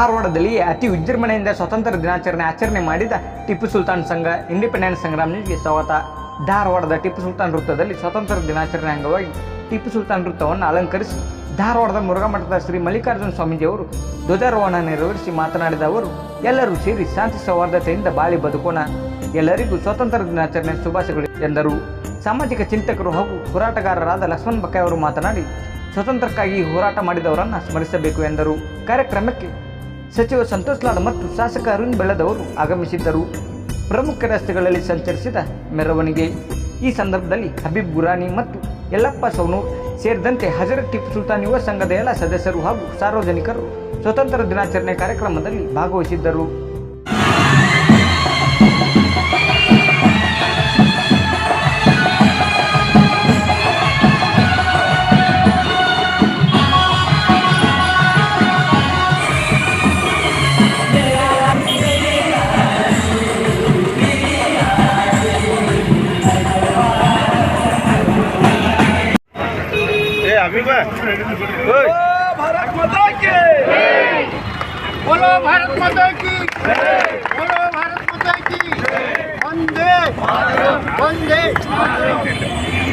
ಧಾರವಾಡದಲ್ಲಿ ಅತಿ ವಿಜೃಂಭಣೆಯಿಂದ ಸ್ವತಂತ್ರ ದಿನಾಚರಣೆ ಆಚರಣೆ ಮಾಡಿದ ಟಿಪ್ಪು ಸುಲ್ತಾನ್ ಸಂಘ ಇಂಡಿಪೆಂಡೆನ್ಸ್ ಸಂಗ್ರಾಮ್ನಿಗೆ ಸ್ವಾಗತ. ಧಾರವಾಡದ ಟಿಪ್ಪು ಸುಲ್ತಾನ್ ವೃತ್ತದಲ್ಲಿ ಸ್ವತಂತ್ರ ದಿನಾಚರಣೆ ಅಂಗವಾಗಿ ಟಿಪ್ಪು ಸುಲ್ತಾನ್ ವೃತ್ತವನ್ನು ಅಲಂಕರಿಸಿ ಧಾರವಾಡದ ಮುರುಘಾಮಠದ ಶ್ರೀ ಮಲ್ಲಿಕಾರ್ಜುನ ಸ್ವಾಮೀಜಿಯವರು ಧ್ವಜಾರೋಹಣ ನೆರವೇರಿಸಿ ಮಾತನಾಡಿದ ಅವರು, ಎಲ್ಲರೂ ಸೇರಿ ಶಾಂತಿ ಸೌಹಾರ್ದತೆಯಿಂದ ಬಾಳಿ ಬದುಕೋಣ. ಎಲ್ಲರಿಗೂ ಸ್ವತಂತ್ರ ದಿನಾಚರಣೆ ಶುಭಾಶಯಗಳು ಎಂದರು. ಸಾಮಾಜಿಕ ಚಿಂತಕರು ಹಾಗೂ ಹೋರಾಟಗಾರರಾದ ಲಕ್ಷ್ಮಣ್ ಬಕ್ಕಾಯವರು ಮಾತನಾಡಿ, ಸ್ವತಂತ್ರಕ್ಕಾಗಿ ಹೋರಾಟ ಮಾಡಿದವರನ್ನು ಸ್ಮರಿಸಬೇಕು ಎಂದರು. ಕಾರ್ಯಕ್ರಮಕ್ಕೆ ಸಚಿವ ಸಂತೋಷ್ ಲಾಡ್ ಮತ್ತು ಶಾಸಕ ಅರುಣ್ ಬೆಳ್ಳದವರು ಆಗಮಿಸಿದ್ದರು. ಪ್ರಮುಖ ರಸ್ತೆಗಳಲ್ಲಿ ಸಂಚರಿಸಿದ ಮೆರವಣಿಗೆ. ಈ ಸಂದರ್ಭದಲ್ಲಿ ಹಬೀಬ್ ಗುರಾನಿ ಮತ್ತು ಯಲ್ಲಪ್ಪ ಸೌನೂರ್ ಸೇರಿದಂತೆ ಹಜರತ್ ಟಿಪ್ಪು ಸುಲ್ತಾನ್ ಯುವ ಸಂಘದ ಎಲ್ಲ ಸದಸ್ಯರು ಹಾಗೂ ಸಾರ್ವಜನಿಕರು ಸ್ವತಂತ್ರ ದಿನಾಚರಣೆ ಕಾರ್ಯಕ್ರಮದಲ್ಲಿ ಭಾಗವಹಿಸಿದ್ದರು. बोलो भारत माता की बोलो भारत माता की। वंदे। वंदे।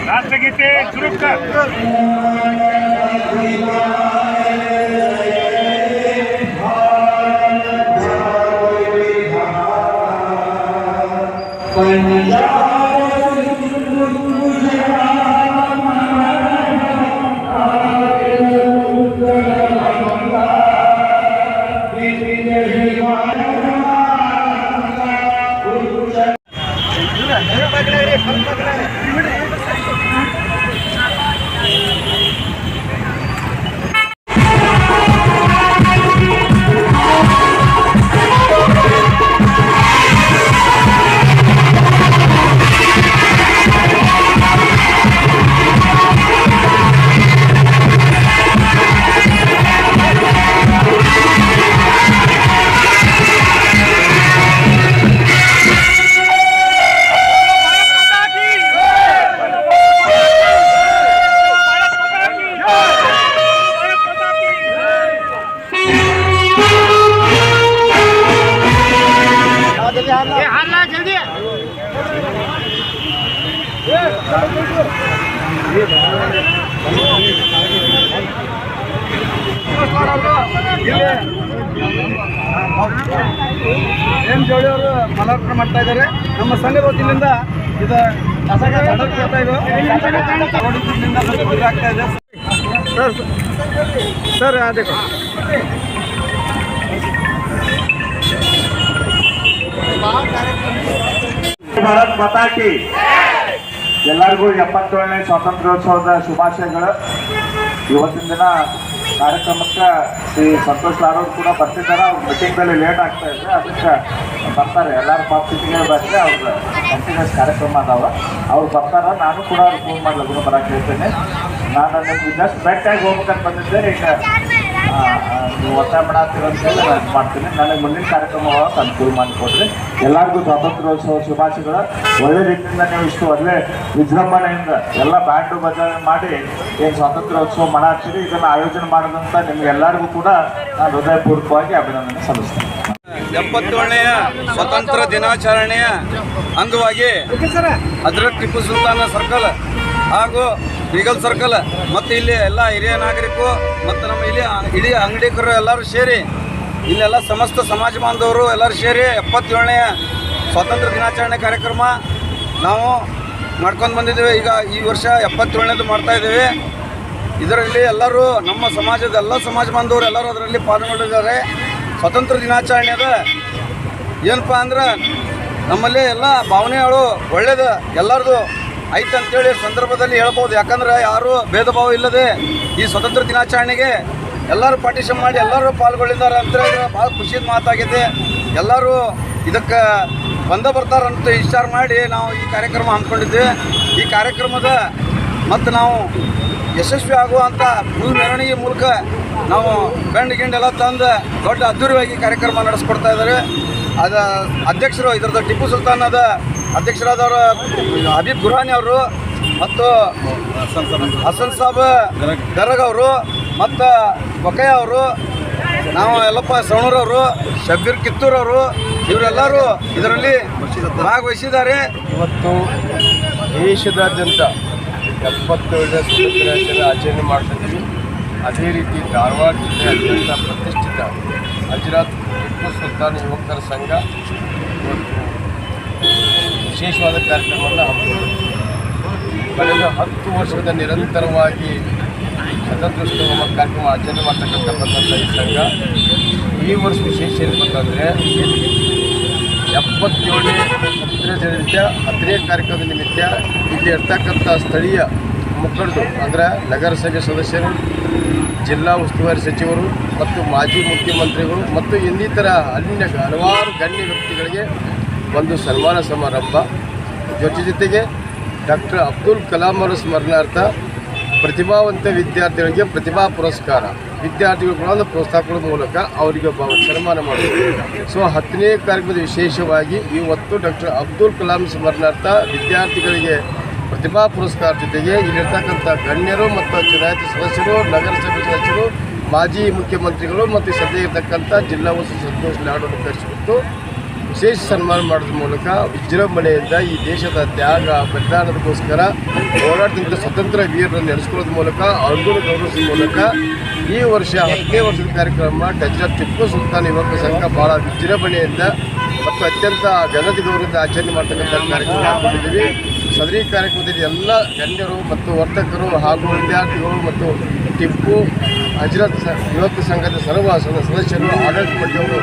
राष्ट्रगीते सुरू कर। ये ಎಂ ಜೋಳಿ ಅವರು ಮಲಾರ್ಪಣೆ ಮಾಡ್ತಾ ಇದ್ದಾರೆ. ನಮ್ಮ ಸಂಘದ ವತಿಯಿಂದ ಇದು ಆಗ್ತಾ ಇದೆ. ಸರ್ ಅದೇ ಭಾರತ್ ಮಾತಾ ಕಿ ಎಲ್ಲರಿಗೂ ಎಪ್ಪತ್ತೇಳನೇ ಸ್ವಾತಂತ್ರ್ಯೋತ್ಸವದ ಶುಭಾಶಯಗಳು. ಇವತ್ತಿನ ದಿನ ಕಾರ್ಯಕ್ರಮಕ್ಕೆ ಶ್ರೀ ಸಂತೋಷ್ ಲಾರೋರು ಕೂಡ ಬರ್ತಿದ್ದಾರೆ. ಅವ್ರ ಮೀಟಿಂಗ್ದಲ್ಲಿ ಲೇಟ್ ಆಗ್ತಾ ಇದ್ರೆ ಅದಕ್ಕೆ ಬರ್ತಾರೆ. ಎಲ್ಲರ ಪಾಪಿಟಿಗೆ ಬಂದರೆ ಅವ್ರ ಕಂಟಿನ್ಯೂಸ್ ಕಾರ್ಯಕ್ರಮ ಅದಾವ. ಅವ್ರು ಬರ್ತಾರೆ. ನಾನು ಕೂಡ ಅವ್ರು ಫೋನ್ ಮಾಡಿ ಲಗ್ನ ಬರಕ್ಕೆ ಹೇಳ್ತೇನೆ. ನಾನು ಅದಕ್ಕೆ ಜಸ್ಟ್ ಬೆಟ್ಟಾಗಿ ಹೋಗ್ಬೇಕಂತ ಬಂದಿದ್ದೆ. ಈಗ ನೀವು ಒತ್ತಾಯ ಮಾಡಿ ನಾನು ಮಾಡ್ತೀನಿ. ನನಗೆ ಮುಂದಿನ ಕಾರ್ಯಕ್ರಮ ಒಳಗೆ ಅನುಕೂಲ ಮಾಡಿಕೊಡ್ರಿ. ಎಲ್ಲರಿಗೂ ಸ್ವಾತಂತ್ರ್ಯೋತ್ಸವ ಶುಭಾಶಯಗಳು. ಒಳ್ಳೆ ರೀತಿಯಿಂದ ನೀವು ಇಷ್ಟು ಒಳ್ಳೆ ವಿಜೃಂಭಣೆಯಿಂದ ಎಲ್ಲ ಬ್ಯಾಂಡು ಬದಲಾವಣೆ ಮಾಡಿ ಏನು ಸ್ವಾತಂತ್ರ್ಯೋತ್ಸವ ಮಾಡಾಕ್ತೀರಿ ಇದನ್ನು ಆಯೋಜನೆ ಮಾಡಿದಂಥ ನಿಮ್ಗೆಲ್ಲರಿಗೂ ಕೂಡ ನಾನು ಹೃದಯಪೂರ್ವಕವಾಗಿ ಅಭಿನಂದನೆ ಸಲ್ಲಿಸ್ತೀನಿ. ಎಪ್ಪತ್ತೇಳನೆಯ ಸ್ವತಂತ್ರ ದಿನಾಚರಣೆಯ ಅಂಗವಾಗಿ ಅದರ ಟಿಪ್ಪು ಸುಲ್ತಾನ ಸರ್ಕಲ್ ಹಾಗೂ ಈಗಲ್ ಸರ್ಕಲ್ ಮತ್ತು ಇಲ್ಲಿ ಎಲ್ಲ ಹಿರಿಯ ನಾಗರಿಕರು ಮತ್ತು ನಮ್ಮ ಇಲ್ಲಿ ಇಡೀ ಅಂಗಡಿಕರು ಎಲ್ಲರೂ ಸೇರಿ, ಇಲ್ಲೆಲ್ಲ ಸಮಸ್ತ ಸಮಾಜ ಬಾಂಧವರು ಎಲ್ಲರೂ ಸೇರಿ ಎಪ್ಪತ್ತೇಳನೆಯ ಸ್ವಾತಂತ್ರ್ಯ ದಿನಾಚರಣೆ ಕಾರ್ಯಕ್ರಮ ನಾವು ಮಾಡ್ಕೊಂಡು ಬಂದಿದ್ದೇವೆ. ಈಗ ಈ ವರ್ಷ ಎಪ್ಪತ್ತೇಳನೇದು ಮಾಡ್ತಾ ಇದ್ದೇವೆ. ಇದರಲ್ಲಿ ಎಲ್ಲರೂ ನಮ್ಮ ಸಮಾಜದ ಎಲ್ಲ ಸಮಾಜ ಬಾಂಧವರು ಎಲ್ಲರೂ ಅದರಲ್ಲಿ ಪಾಲ್ಗೊಂಡಿದ್ದಾರೆ. ಸ್ವಾತಂತ್ರ್ಯ ದಿನಾಚರಣೆದ ಏನಪ್ಪ ಅಂದ್ರೆ ನಮ್ಮಲ್ಲಿ ಎಲ್ಲ ಭಾವನೆಗಳು ಒಳ್ಳೆಯದು ಎಲ್ಲರದು ಐತೆ ಅಂತೇಳಿ ಸಂದರ್ಭದಲ್ಲಿ ಹೇಳ್ಬೋದು. ಯಾಕಂದ್ರೆ ಯಾರು ಭೇದ ಭಾವ ಇಲ್ಲದೆ ಈ ಸ್ವತಂತ್ರ ದಿನಾಚರಣೆಗೆ ಎಲ್ಲರೂ ಪಾರ್ಟಿಷನ್ ಮಾಡಿ ಎಲ್ಲರೂ ಪಾಲ್ಗೊಳ್ಳಿದ್ದಾರೆ ಅಂತ ಭಾಳ ಖುಷಿದ ಮಾತಾಗಿದೆ. ಎಲ್ಲರೂ ಇದಕ್ಕೆ ಬಂದ ಬರ್ತಾರಂತ ವಿಚಾರ ಮಾಡಿ ನಾವು ಈ ಕಾರ್ಯಕ್ರಮ ಹಮ್ಮಿಕೊಂಡಿದ್ದೆ ಈ ಕಾರ್ಯಕ್ರಮದ ಮತ್ತು ನಾವು ಯಶಸ್ವಿ ಆಗುವಂಥ ಫುಲ್ ಮೆರವಣಿಗೆ ಮೂಲಕ ನಾವು ಬೆಂಡ್ ಗಿಂಡೆಲ್ಲ ತಂದು ದೊಡ್ಡ ಅದ್ದೂರಿಯಾಗಿ ಕಾರ್ಯಕ್ರಮ ನಡೆಸ್ಕೊಡ್ತಾ ಇದ್ದಾರೆ. ಅದ ಅಧ್ಯಕ್ಷರು ಇದರದ ಟಿಪ್ಪು ಸುಲ್ತಾನದ ಅಧ್ಯಕ್ಷರಾದವರು ಹಬೀಬ್ ಗುರಾನಿ ಅವರು ಮತ್ತು ಹಸನ್ ಸಾಬ್ ಗರಗ್ ಅವರು ಮತ್ತು ಬೊಕಯ್ಯ ಅವರು, ನಾವು ಎಲ್ಲಪ್ಪ ಸವಣೂರವರು ಶಬ್ಬೀರ್ ಕಿತ್ತೂರವರು ಇವರೆಲ್ಲರೂ ಇದರಲ್ಲಿ ಭಾಗವಹಿಸಿದ್ದಾರೆ. ಇವತ್ತು ದೇಶದಾದ್ಯಂತ ಎಪ್ಪತ್ತೇಳನೇ ಸ್ವಾತಂತ್ರ್ಯ ಆಚರಣೆ ಮಾಡ್ತಿದ್ದೀವಿ. ಅದೇ ರೀತಿ ಧಾರವಾಡ ಜಿಲ್ಲೆಯಾದ್ಯಂತ ಪ್ರತಿಷ್ಠಿತ ಹಜರತ್ ಟಿಪ್ಪು ಸುಲ್ತಾನ್ ಯುವಕರ ಸಂಘ ವಿಶೇಷವಾದ ಕಾರ್ಯಕ್ರಮವನ್ನು ಹಮ್ಮಿಕೊಂಡಿದೆ ಕಳೆದ ಹತ್ತು ವರ್ಷದ ನಿರಂತರವಾಗಿ ಸ್ವಾತಂತ್ರ್ಯೋತ್ಸವ ಕಾರ್ಯಕ್ರಮ ಆಚರಣೆ ಮಾಡ್ತಕ್ಕಂಥ ಈ ಸಂಘ, ಈ ವರ್ಷ ವಿಶೇಷ ಏನಂತಂದರೆ ಎಪ್ಪತ್ತೇಳನೇ ಹತ್ತನೇ ನಿಮಿತ್ತ ಹತ್ತನೇ ಕಾರ್ಯಕ್ರಮದ ನಿಮಿತ್ತ ಇಲ್ಲಿ ಇರ್ತಕ್ಕಂಥ ಸ್ಥಳೀಯ ಮುಖಂಡರು, ಅಂದರೆ ನಗರಸಭೆ ಸದಸ್ಯರು, ಜಿಲ್ಲಾ ಉಸ್ತುವಾರಿ ಸಚಿವರು ಮತ್ತು ಮಾಜಿ ಮುಖ್ಯಮಂತ್ರಿಗಳು ಮತ್ತು ಇನ್ನಿತರ ಅನ್ಯ ಹಲವಾರು ಗಣ್ಯ ವ್ಯಕ್ತಿಗಳಿಗೆ ಒಂದು ಸನ್ಮಾನ ಸಮಾರಂಭ. ಜೊತೆ ಜೊತೆಗೆ ಡಾಕ್ಟರ್ ಅಬ್ದುಲ್ ಕಲಾಂ ಅವರ ಸ್ಮರಣಾರ್ಥ ಪ್ರತಿಭಾವಂತ ವಿದ್ಯಾರ್ಥಿಗಳಿಗೆ ಪ್ರತಿಭಾ ಪುರಸ್ಕಾರ. ವಿದ್ಯಾರ್ಥಿಗಳು ಕೂಡ ಒಂದು ಪ್ರೋತ್ಸಾಹ ಮೂಲಕ ಅವರಿಗೆ ಒಬ್ಬ ಸನ್ಮಾನ ಮಾಡಿದ್ರು ಸೊ, ಹತ್ತನೇ ಕಾರ್ಯಕ್ರಮದ ವಿಶೇಷವಾಗಿ ಇವತ್ತು ಡಾಕ್ಟರ್ ಅಬ್ದುಲ್ ಕಲಾಂ ಸ್ಮರಣಾರ್ಥ ವಿದ್ಯಾರ್ಥಿಗಳಿಗೆ ಪ್ರತಿಭಾ ಪುರಸ್ಕಾರ ಜೊತೆಗೆ ಇಲ್ಲಿರ್ತಕ್ಕಂಥ ಗಣ್ಯರು ಮತ್ತು ಚುನಾಯಿತ ಸದಸ್ಯರು, ನಗರಸಭೆ ಸದಸ್ಯರು, ಮಾಜಿ ಮುಖ್ಯಮಂತ್ರಿಗಳು ಮತ್ತು ಸದ್ಯ ಇರತಕ್ಕಂಥ ಜಿಲ್ಲಾ ವಸ್ತು ಸಂತೋಷ್ ಲಾಡನ್ನು ಕರೆಸಿಬಿಟ್ಟು ವಿಶೇಷ ಸನ್ಮಾನ ಮಾಡೋದ್ರ ಮೂಲಕ ವಿಜೃಂಭಣೆಯಿಂದ ಈ ದೇಶದ ತ್ಯಾಗ ಬಲಿದಾನದಕ್ಕೋಸ್ಕರ ಹೋರಾಟದಿಂದ ಸ್ವತಂತ್ರ ವೀರರನ್ನು ನಡೆಸ್ಕೊಳ್ಳೋದ್ರ ಮೂಲಕ, ಅವ್ರಿಗೂ ಗೌರವಿಸುವ ಮೂಲಕ ಈ ವರ್ಷ ಹತ್ತನೇ ವರ್ಷದ ಕಾರ್ಯಕ್ರಮ ಡಜರ್ ಟಿಪ್ಪು ಸುಲ್ತಾನ್ ಯುವಕ ಸಂಘ ಭಾಳ ವಿಜೃಂಭಣೆಯಿಂದ ಮತ್ತು ಅತ್ಯಂತ ಘನತೆ ಗೌರವದಿಂದ ಆಚರಣೆ ಮಾಡ್ತಕ್ಕಂಥ ಕಾರ್ಯಕ್ರಮ ಹಾಕೊಂಡಿದ್ದೀವಿ ಸದರಿ ಕಾರ್ಯಕ್ರಮದಲ್ಲಿ ಎಲ್ಲ ಗಣ್ಯರು ಮತ್ತು ವರ್ತಕರು ಹಾಗೂ ವಿದ್ಯಾರ್ಥಿಗಳು ಮತ್ತು ಟಿಪ್ಪು ಹಜರತ್ ಯುವಕ ಸಂಘದ ಸರ್ವ ಸದ- ಸದಸ್ಯರು, ಆಡಳಿತ ಮಂಡಳಿಯವರು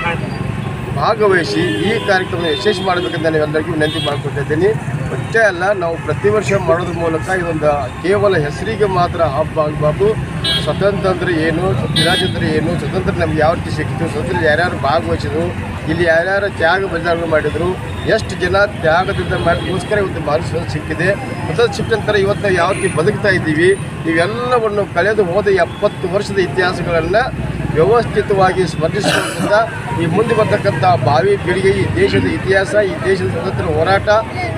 ಭಾಗವಹಿಸಿ ಈ ಕಾರ್ಯಕ್ರಮ ಯಶಸ್ವಿ ಮಾಡಬೇಕಂತ ನಾವೆಲ್ಲರಿಗೂ ವಿನಂತಿ ಮಾಡಿಕೊಟ್ಟಿದ್ದೀನಿ ಅಷ್ಟೇ ಅಲ್ಲ, ನಾವು ಪ್ರತಿ ವರ್ಷ ಮಾಡೋದ್ರ ಮೂಲಕ ಇದೊಂದು ಕೇವಲ ಹೆಸರಿಗೆ ಮಾತ್ರ ಹಬ್ಬ ಆಗಬಾರ್ದು. ಸ್ವತಂತ್ರ ಅಂದರೆ ಏನು ಸ್ವರಾಜ್ಯ ಏನು, ಸ್ವತಂತ್ರ ನಮ್ಗೆ ಯಾವ ರೀತಿ ಸಿಕ್ಕಿತು ಸ್ವತಂತ್ರ ಯಾರ್ಯಾರು ಭಾಗವಹಿಸಿದ್ರು, ಇಲ್ಲಿ ಯಾರ್ಯಾರು ತ್ಯಾಗ ಬಲಿದಾನ ಮಾಡಿದರು, ಎಷ್ಟು ಜನ ತ್ಯಾಗದಿಂದ ಮಾಡಿಗೋಸ್ಕರ ಇವತ್ತು ಮನಸ್ಸು ಸಿಕ್ಕಿದೆ. ಸ್ವತಂತ್ರ ಸಿಕ್ಕಂತರ ಇವತ್ತು ಯಾವ ರೀತಿ ಬದುಕ್ತಾ ಇದ್ದೀವಿ, ಇವೆಲ್ಲವನ್ನು ಕಳೆದು ಹೋದ ಎಪ್ಪತ್ತು ವರ್ಷದ ಇತಿಹಾಸಗಳನ್ನು ವ್ಯವಸ್ಥಿತವಾಗಿ ಸ್ಪರ್ಧಿಸುವುದರಿಂದ ಈ ಮುಂದೆ ಬರ್ತಕ್ಕಂಥ ಭಾವಿ ಪೀಳಿಗೆ, ಈ ದೇಶದ ಇತಿಹಾಸ, ಈ ದೇಶದ ಸ್ವತಂತ್ರ ಹೋರಾಟ,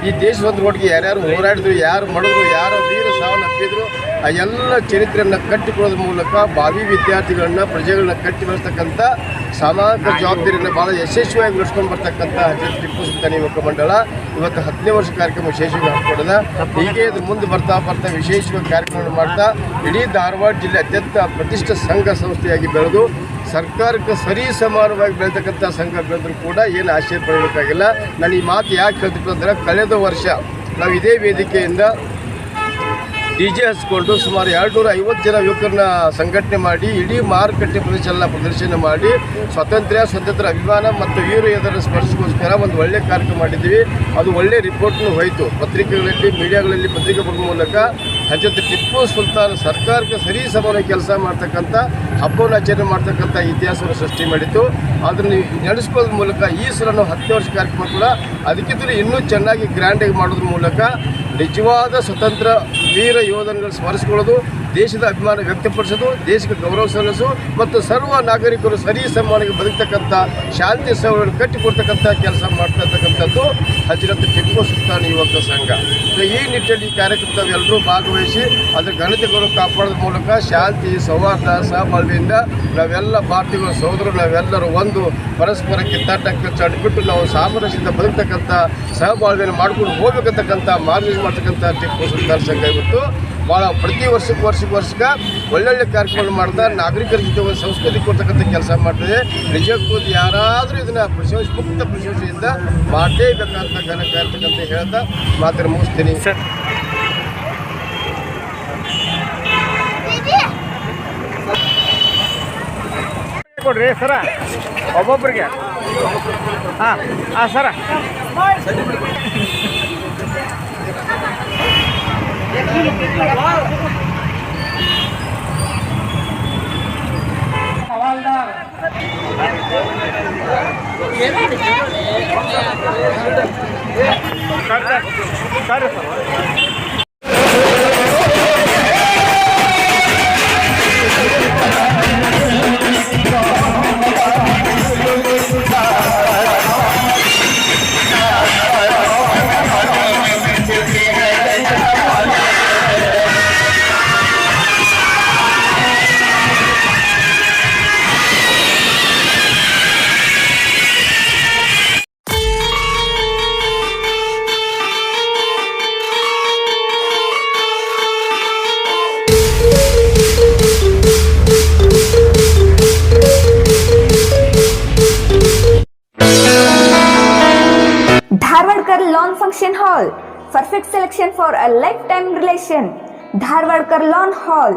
ಈ ದೇಶದ ಸ್ವತಂತ್ರ ಹೋರಾಟಕ್ಕೆ ಯಾರ್ಯಾರು ಹೋರಾಡಿದ್ರು, ಯಾರು ಮಾಡಿದ್ರು, ಯಾರು ವೀರ ಸಾವನ್ನಪ್ಪಿದ್ರು ಆ ಎಲ್ಲ ಚರಿತ್ರೆಯನ್ನು ಕಟ್ಟಿಕೊಳ್ಳೋದ್ರ ಮೂಲಕ ಭಾವಿ ವಿದ್ಯಾರ್ಥಿಗಳನ್ನ, ಪ್ರಜೆಗಳನ್ನ ಕಟ್ಟಿ ಬೆಳೆಸ್ತಕ್ಕಂಥ ಸಾಮಾಜಿಕ ಜವಾಬ್ದಾರಿಯನ್ನು ಭಾಳ ಯಶಸ್ವಿಯಾಗಿ ನಡೆಸ್ಕೊಂಡು ಬರ್ತಕ್ಕಂಥ ಟಿಪ್ಪು ಯುವಕ ಮಂಡಳ ಇವತ್ತು ಹತ್ತನೇ ವರ್ಷ ಕಾರ್ಯಕ್ರಮ ವಿಶೇಷವಾಗಿ ಹಾಕ್ಕೊಡದ ಹೀಗೆ ಇದು ಮುಂದೆ ಬರ್ತಾ ಬರ್ತಾ ವಿಶೇಷವಾಗಿ ಕಾರ್ಯಕ್ರಮ ಮಾಡ್ತಾ ಇಡೀ ಧಾರವಾಡ ಜಿಲ್ಲೆ ಅತ್ಯಂತ ಪ್ರತಿಷ್ಠ ಸಂಘ ಸಂಸ್ಥೆಯಾಗಿ ಬೆಳೆದು ಸರ್ಕಾರಕ್ಕೆ ಸರಿ ಸಮಾನವಾಗಿ ಬೆಳೆತಕ್ಕಂಥ ಸಂಘ ಬೆಳೆದ್ರು ಕೂಡ ಏನು ಆಶ್ಚರ್ಯ ಪಡಬೇಕಾಗಿಲ್ಲ. ನಾನು ಈ ಮಾತು ಯಾಕೆ ಹೇಳ್ತಿತ್ತು ಅಂದರೆ ಕಳೆದ ವರ್ಷ ನಾವು ಇದೇ ವೇದಿಕೆಯಿಂದ ಡಿ ಜೆ ಹಚ್ಕೊಂಡು ಸುಮಾರು ಎರಡುನೂರ ಐವತ್ತು ಜನ ಯುವಕರನ್ನ ಸಂಘಟನೆ ಮಾಡಿ, ಇಡೀ ಮಾರುಕಟ್ಟೆ ಪ್ರದೇಶನ ಪ್ರದರ್ಶನ ಮಾಡಿ, ಸ್ವಾತಂತ್ರ್ಯ ಸ್ವತಂತ್ರ ಅಭಿಮಾನ ಮತ್ತು ವೀರ ಯೋಧರ ಸ್ಪರ್ಶಕ್ಕೋಸ್ಕರ ಒಂದು ಒಳ್ಳೆ ಕಾರ್ಯಕ್ರಮ ಮಾಡಿದ್ದೀವಿ. ಅದು ಒಳ್ಳೆ ರಿಪೋರ್ಟ್ನೂ ಹೋಯಿತು. ಪತ್ರಿಕೆಗಳಲ್ಲಿ, ಮೀಡಿಯಾಗಳಲ್ಲಿ, ಪತ್ರಿಕೆ ಬರುವ ಮೂಲಕ ಹಜರತ್ ಟಿಪ್ಪು ಸುಲ್ತಾನ್ ಸರ್ಕಾರಕ್ಕೆ ಸರಿ ಸಮಾನ ಕೆಲಸ ಮಾಡ್ತಕ್ಕಂಥ, ಹಬ್ಬವನ್ನು ಆಚರಣೆ ಮಾಡ್ತಕ್ಕಂಥ ಇತಿಹಾಸವನ್ನು ಸೃಷ್ಟಿ ಮಾಡಿತ್ತು. ಅದನ್ನು ನಡೆಸ್ಕೊಳ್ಳೋದ್ರ ಮೂಲಕ ಈ ಸಲ ನಾವು ವರ್ಷ ಕಾರ್ಯಕ್ರಮ ಕೂಡ ಅದಕ್ಕಿಂತಲೂ ಇನ್ನೂ ಚೆನ್ನಾಗಿ ಗ್ರ್ಯಾಂಡಾಗಿ ಮಾಡೋದ್ರ ಮೂಲಕ ನಿಜವಾದ ಸ್ವತಂತ್ರ ವೀರ ಯೋಧನಗಳು ಸ್ಮರಿಸ್ಕೊಳ್ಳೋದು, ದೇಶದ ಅಭಿಮಾನ ವ್ಯಕ್ತಪಡಿಸೋದು, ದೇಶಕ್ಕೆ ಗೌರವ ಸಲ್ಲಿಸು ಮತ್ತು ಸರ್ವ ನಾಗರಿಕರು ಸರಿ ಸಮಾನವಾಗಿ ಬದುಕ್ತಕ್ಕಂಥ ಶಾಂತಿ ಸೌಲಭ್ಯ ಕಟ್ಟಿಕೊಡ್ತಕ್ಕಂಥ ಕೆಲಸ ಮಾಡ್ತಾ ಹಜರತ್ ಟಿಪ್ಪು ಸುಲ್ತಾನ್ ಯುವಕ ಸಂಘ. ಈ ನಿಟ್ಟಿನಲ್ಲಿ ಈ ಕಾರ್ಯಕ್ರಮದಲ್ಲಿ ಎಲ್ಲರೂ ಭಾಗವಹಿಸಿ ಅದರ ಘನತೆಗಳು ಕಾಪಾಡೋದ ಮೂಲಕ ಶಾಂತಿ, ಸೌಹಾರ್ದ ಸಹಬಾಳ್ವೆಯಿಂದ ನಾವೆಲ್ಲ ಭಾರತೀಯ ಸಹೋದರರು, ನಾವೆಲ್ಲರೂ ಒಂದು ಪರಸ್ಪರ ಕಿತ್ತಾಟಕ್ಕೆ ಚಡ್ಬಿಟ್ಟು ನಾವು ಸಾಮರಸ್ಯದಿಂದ ಬದುಕ್ತಕ್ಕಂಥ ಸಹಬಾಳ್ವೆಯನ್ನು ಮಾಡ್ಕೊಂಡು ಹೋಗ್ಬೇಕಂತಕ್ಕಂಥ ಮಾರ್ಗ ಮಾಡ್ತಕ್ಕಂಥ ಟಿಪ್ಪು ಸುಲ್ತಾನ್ ಸಂಘ ಇವತ್ತು. ಭಾಳ ಪ್ರತಿ ವರ್ಷಕ್ಕೆ ವರ್ಷಕ್ಕೆ ವರ್ಷಕ್ಕೆ ಒಳ್ಳೊಳ್ಳೆ ಕಾರ್ಯಕ್ರಮ ಮಾಡ್ತಾ ನಾಗರಿಕರ ಜೊತೆ ಒಂದು ಸಂಸ್ಕೃತಿ ಕೊಡ್ತಕ್ಕಂಥ ಕೆಲಸ ಮಾಡ್ತದೆ. ನಿಜಕ್ಕೂ ಯಾರಾದರೂ ಇದನ್ನು ಪ್ರಶಂಸ, ಮುಕ್ತ ಪ್ರಶಂಸೆಯಿಂದ ಮಾಡಲೇಬೇಕಂತ ಘನ ಕಾರ್ಯಕ್ರಮ ಹೇಳ್ತಾ ಮಾತ್ರ ಮುಗಿಸ್ತೀನಿ. ಸರ್. ಕೊಡ್ರಿ ಸರ? ಒಬ್ಬೊಬ್ಬರಿಗೆ ಹಾಂ ಹಾಂ, ಸರ. ಸರಿ Perfect selection for a lifetime relation. Dhawarkar Lawn Hall,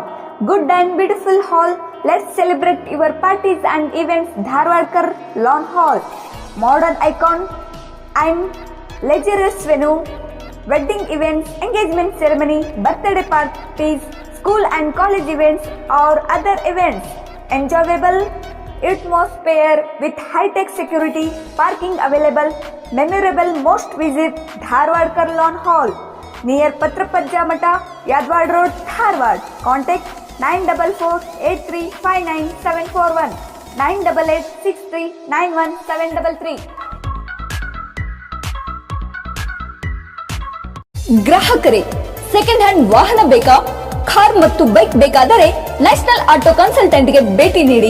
good and beautiful hall. Let's celebrate your parties and events. Dhawarkar Lawn Hall, modern icon and luxurious venue. Wedding events, engagement ceremony, birthday parties, school and college events, or other events. Enjoyable. Atmosphere with high-tech security, parking available, memorable most visit Dharwad Lawn Hall near Patrapajja Mata, Yadwad Road, Dharwad. Contact 944-8359-741, 988-6391-733. ಗ್ರಾಹಕರೇ second hand ವಾಹನ ಬೇಕಾ car ಮತ್ತು bike ಬೇಕಾದರೆ national auto ಕನ್ಸಲ್ಟೆಂಟ್ಗೆ ಭೇಟಿ ನೀಡಿ